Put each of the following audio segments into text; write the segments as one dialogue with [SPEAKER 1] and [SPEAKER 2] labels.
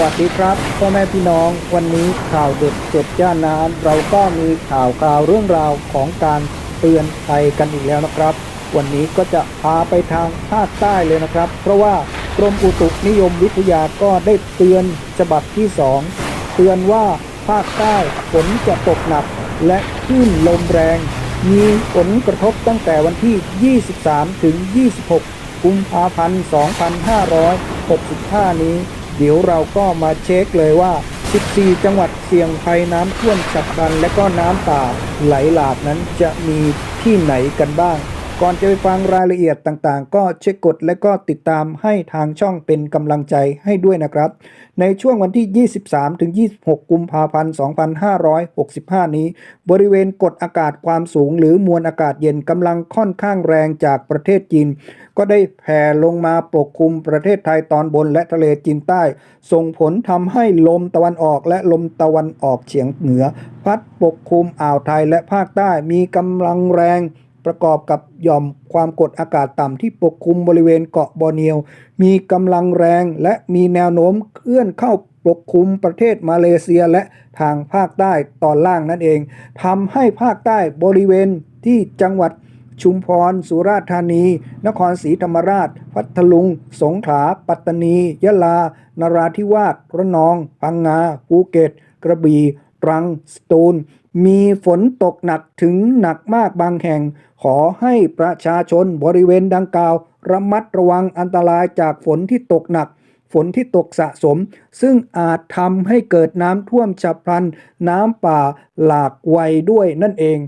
[SPEAKER 1] วัสดีครับพ่อแม่พี่น้องวันนี้ข่าวเด็ดเจ็ดย่านน้ำเราก็มีข่าวคราวเรื่องราวของการเตือนภัยกันอีกแล้วนะครับ วันนี้ก็จะพาไปทางภาคใต้เลยนะครับ เพราะว่ากรมอุตุนิยมวิทยาก็ได้เตือนฉบับที่สองเตือนว่าภาคใต้ฝนจะตกหนัก และคลื่นลมแรง มีผลกระทบตั้งแต่วันที่ 23 ถึง 26 กุมภาพันธ์ 2565 นี้ เดี๋ยวเราก็มาเช็คเลยว่า 14 จังหวัดเสี่ยงภัยน้ำท่วมฉับพลัน และก็น้ำป่าไหลหลากนั้นจะมีที่ไหนกันบ้าง ก่อนจะไปฟังรายละเอียดต่างๆ ก็เช็คกดและก็ติดตามให้ทางช่องเป็นกำลังใจให้ด้วยนะครับ ในช่วงวันที่ 23 ถึง 26 กุมภาพันธ์ 2565 นี้ บริเวณกดอากาศความสูง หรือมวลอากาศเย็นกำลังค่อนข้างแรงจากประเทศจีน ก็ได้แผ่ลงมาปกคลุมประเทศไทยตอนบนและทะเลจีนใต้ ส่งผลทำให้ลมตะวันออกและลมตะวันออกเฉียงเหนือ พัดปกคลุมอ่าวไทยและภาคใต้มีกำลังแรง ประกอบกับหย่อมความกดอากาศต่ำที่ปกคลุมบริเวณเกาะบอร์เนียว มีกำลังแรงและมีแนวโน้มเคลื่อนเข้าปกคลุมประเทศมาเลเซียและทางภาคใต้ตอนล่างนั่นเองทำให้ภาคใต้บริเวณที่จังหวัดชุมพร สุราษฎร์ธานี นครศรีธรรมราช พัทลุง สงขลา ปัตตานี ยะลา นราธิวาส ระนอง พังงา ภูเก็ต กระบี่ ตรังสตูล มีฝนตกหนักถึงหนักมากบางแห่ง ขอให้ประชาชนบริเวณดังกล่าว ระมัดระวังอันตรายจากฝนที่ตกหนัก ฝนที่ตกสะสม ซึ่งอาจทำให้เกิดน้ำท่วมฉับพลัน น้ำป่าหลากไวด้วยนั่นเอง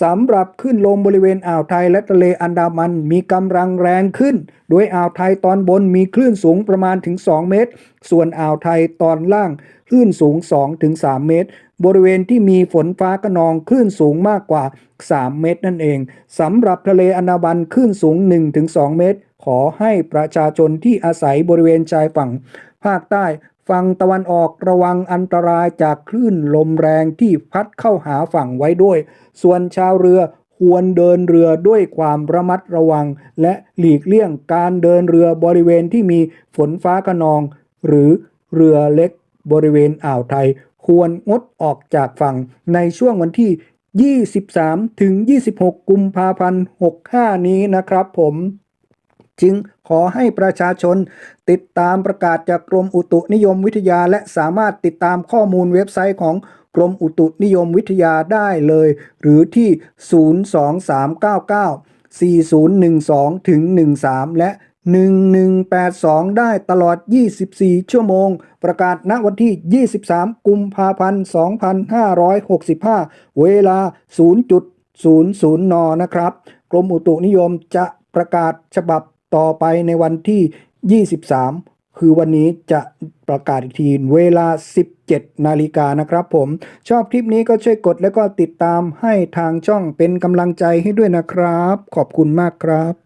[SPEAKER 1] สำหรับขึ้นลมบริเวณอ่าวไทยและทะเลอันดามันมีกำลังแรงขึ้น โดยอ่าวไทยตอนบนมีคลื่นสูงประมาณถึง 2 เมตร ส่วนอ่าวไทยตอนล่างคลื่นสูง2ถึง3เมตร บริเวณที่มีฝนฟ้ากระนองคลื่นสูงมากกว่า 3 เมตรนั่นเองสำหรับทะเลอันดามันคลื่นสูง1ถึง2เมตร ขอให้ประชาชนที่อาศัยบริเวณชายฝั่งภาคใต้ ฝั่งตะวันออกระวังอันตรายจากคลื่นลมแรงที่พัดเข้าหาฝั่งไว้ด้วย ส่วนชาวเรือควรเดินเรือด้วยความระมัดระวัง และหลีกเลี่ยงการเดินเรือบริเวณที่มีฝนฟ้าขนอง หรือเรือเล็กบริเวณอ่าวไทย ควรงดออกจากฝั่งในช่วงวันที่ 23 ถึง 26 กุมภาพันธ์ 65 นี้นะครับผม จึงขอให้ประชาชน ติดตามประกาศจากกรมอุตุนิยมวิทยา และสามารถติดตามข้อมูลเว็บไซต์ของกรมอุตุนิยมวิทยาได้เลย หรือที่ 02399 4012ถึง13 และ 1182 ได้ตลอด 24 ชั่วโมง ประกาศณวันที่ 23 กุมภาพันธ์ 2565 เวลา 0.00 น นะครับ กรมอุตุนิยมจะประกาศฉบับ ต่อไปในวันที่ 23 คือวันนี้จะประกาศอีกทีเวลา 17 นาฬิกานะครับผม ชอบคลิปนี้ก็ช่วยกดแล้วก็ติดตามให้ทางช่องเป็นกำลังใจให้ด้วยนะครับ ขอบคุณมากครับ